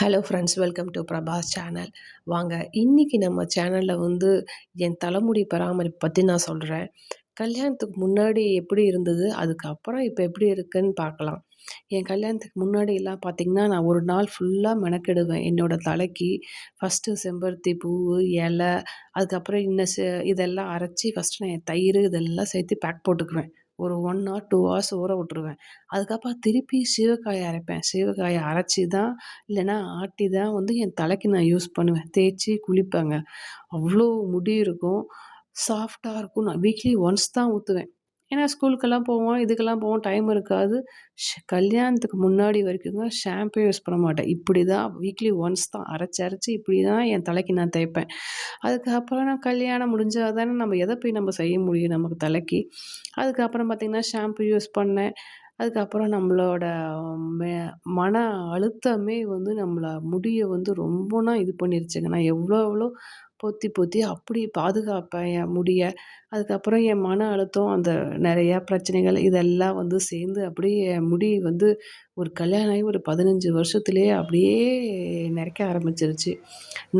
Hello friends welcome to Prabhas channel வாங்க இன்றைக்கி நம்ம சேனலில் வந்து என் தலைமுடி பராமரிப்பு பற்றி நான் சொல்கிறேன் கல்யாணத்துக்கு முன்னாடி எப்படி இருந்தது அதுக்கப்புறம் இப்போ எப்படி இருக்குன்னு பார்க்கலாம். என் கல்யாணத்துக்கு முன்னாடி எல்லாம் பார்த்திங்கன்னா நான் ஒரு நாள் ஃபுல்லாக மெனக்கெடுவேன். என்னோடய தலைக்கு ஃபஸ்ட்டு செம்பருத்தி பூ இலை அதுக்கப்புறம் இன்னும் இதெல்லாம் அரைச்சி ஃபஸ்ட்டு நான் என் தயிர் இதெல்லாம் சேர்த்து பேக் போட்டுக்குவேன். ஒரு ஒன் ஆர் டூ ஹவர்ஸ் ஊற விட்ருவேன் அதுக்கப்புறம் திருப்பி சீவக்காயை அரைப்பேன். சீவக்காயை அரைச்சி தான் இல்லைன்னா ஆட்டி தான் வந்து என் தலைக்கு நான் யூஸ் பண்ணுவேன். தேய்ச்சி குளிப்பேங்க. அவ்வளோ முடி இருக்கும். சாஃப்டாக இருக்கும். நான் வீக்லி ஒன்ஸ் தான் ஊற்றுவேன் ஏன்னா ஸ்கூலுக்கெல்லாம் போவோம் இதுக்கெல்லாம் போவோம் டைம் இருக்காது. கல்யாணத்துக்கு முன்னாடி வரைக்குங்க ஷாம்பே யூஸ் பண்ண மாட்டேன். இப்படி தான் வீக்லி ஒன்ஸ் தான். அரைச்சி அரைச்சி இப்படி தான் என் தலைக்கு நான் தேய்ப்பேன். அதுக்கப்புறம் நான் கல்யாணம் முடிஞ்சால் தானே நம்ம எதை போய் நம்ம செய்ய முடியும் நமக்கு தலைக்கு. அதுக்கப்புறம் பார்த்திங்கன்னா ஷாம்பு யூஸ் பண்ணேன். அதுக்கப்புறம் நம்மளோட மே மன அழுத்தமே வந்து நம்மளை முடியை வந்து ரொம்பனா இது பண்ணிருச்சுங்க. நான் எவ்வளோ எவ்வளோ பொத்தி பொத்தி அப்படி பாதுகாப்பேன் என் முடியை. அதுக்கப்புறம் என் மன அழுத்தம் அந்த நிறையா பிரச்சனைகள் இதெல்லாம் வந்து சேர்ந்து அப்படியே என் முடி வந்து ஒரு கல்யாணம் ஆகி ஒரு பதினஞ்சு வருஷத்துலேயே அப்படியே நிறைக்க ஆரம்பிச்சிருச்சு.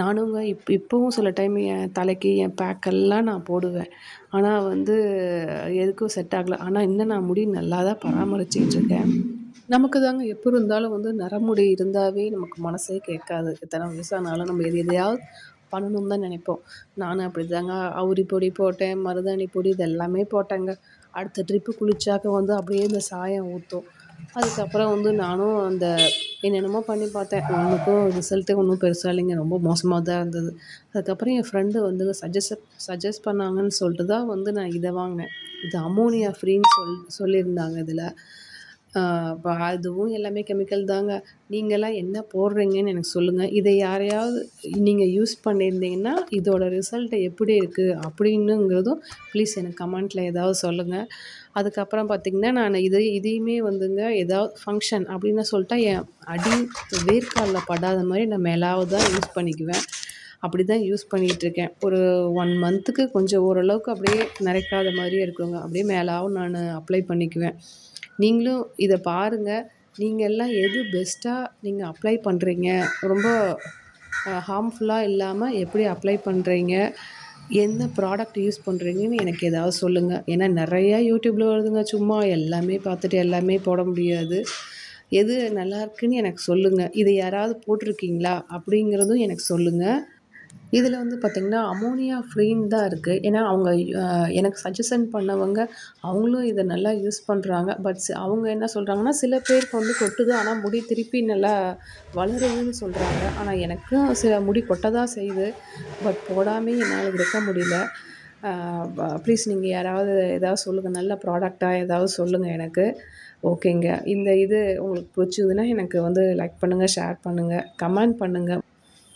நானுங்க இப் இப்போவும் சில டைம் என் தலைக்கு என் பேக்கெல்லாம் நான் போடுவேன். ஆனால் வந்து எதுக்கும் செட் ஆகலை. ஆனால் இன்னும் நான் முடி நல்லா தான் பராமரிச்சிக்கிட்டு இருக்கேன். நமக்கு தாங்க எப்போ இருந்தாலும் வந்து நரமுடி இருந்தாவே நமக்கு மனசே கேட்காது. எத்தனை வயசானாலும் நம்ம எது எதையாவது பண்ணணும்னு தான் நினைப்போம். நானும் அப்படி தாங்க அவுரி பொடி போட்டேன் மருதாணி பொடி இது எல்லாமே போட்டேங்க. அடுத்த ட்ரிப்பு குளிச்சாக்க வந்து அப்படியே இந்த சாயம் ஊற்றும் அதுக்கப்புறம் வந்து நானும் அந்த என்னென்னமோ பண்ணி பார்த்தேன். ஒன்றுக்கும் ரிசல்ட்டே ஒன்றும் பெருசாக இல்லைங்க. ரொம்ப மோசமாக தான் இருந்தது. அதுக்கப்புறம் என் ஃப்ரெண்டு வந்து சஜஸ்ட் சஜஸ்ட் பண்ணாங்கன்னு சொல்லிட்டு தான் வந்து நான் இதை வாங்கினேன். இது அமோனியா ஃப்ரீன்னு சொல் சொல்லியிருந்தாங்க இதில். அதுவும் எல்லாமே கெமிக்கல் தாங்க. நீங்களாம் என்ன போடுறீங்கன்னு எனக்கு சொல்லுங்கள் இதை யாரையாவது நீங்கள் யூஸ் பண்ணியிருந்தீங்கன்னா இதோட ரிசல்ட் எப்படி இருக்குது அப்படின்னுங்கிறதும் ப்ளீஸ் எனக்கு கமெண்ட்டில் ஏதாவது சொல்லுங்கள் அதுக்கப்புறம் பார்த்திங்கன்னா நான் இது இதையுமே வந்துங்க ஏதாவது ஃபங்க்ஷன் அப்படின்னு சொல்லிட்டா என் அடி வேர்க்காலில் படாத மாதிரி நான் மேலாவது தான் யூஸ் பண்ணிக்குவேன். அப்படி தான் யூஸ் பண்ணிகிட்ருக்கேன் ஒரு ஒன் மந்த்துக்கு கொஞ்சம் ஓரளவுக்கு அப்படியே நிறைக்காத மாதிரியே இருக்குங்க. அப்படியே மேலாவும் நான் அப்ளை பண்ணிக்குவேன். நீங்களும் இதை பாருங்கள் நீங்கள் எல்லாம் எது பெஸ்ட்டாக நீங்கள் அப்ளை பண்ணுறீங்க ரொம்ப ஹார்ம்ஃபுல்லாக இல்லாமல் எப்படி அப்ளை பண்ணுறீங்க எந்த ப்ராடக்ட் யூஸ் பண்ணுறீங்கன்னு எனக்கு ஏதாவது சொல்லுங்கள் ஏன்னா நிறையா யூடியூப்பில் வருதுங்க. சும்மா எல்லாமே பார்த்துட்டு எல்லாமே போட முடியாது. எது நல்லா இருக்குன்னு எனக்கு சொல்லுங்கள் இதை யாராவது போட்டிருக்கீங்களா? அப்படிங்கிறதும் எனக்கு சொல்லுங்கள் இதில் வந்து பார்த்திங்கன்னா அமோனியா ஃப்ரீன்னு தான் இருக்குது ஏன்னா அவங்க எனக்கு சஜஷன் பண்ணவங்க அவங்களும் இதை நல்லா யூஸ் பண்ணுறாங்க பட் அவங்க என்ன சொல்கிறாங்கன்னா சில பேருக்கு வந்து கொட்டுது. ஆனால் முடி திருப்பி நல்லா வளருதுன்னு சொல்கிறாங்க ஆனால் எனக்கும் சில முடி கொட்ட தான் செய்யுது. பட் போடாமல் என்னால் இருக்க முடியல. ப்ளீஸ் நீங்கள் யாராவது ஏதாவது சொல்லுங்கள் நல்ல ப்ராடக்டாக ஏதாவது சொல்லுங்கள் எனக்கு. ஓகேங்க இந்த இது உங்களுக்கு பிடிச்சதுன்னா எனக்கு வந்து லைக் பண்ணுங்கள் ஷேர் பண்ணுங்கள் கமெண்ட் பண்ணுங்கள்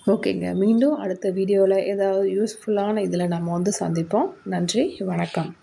ஓகேங்க. மீண்டும் அடுத்த வீடியோவில் ஏதாவது யூஸ்ஃபுல்லான இதில் நம்ம வந்து சந்திப்போம். நன்றி வணக்கம்.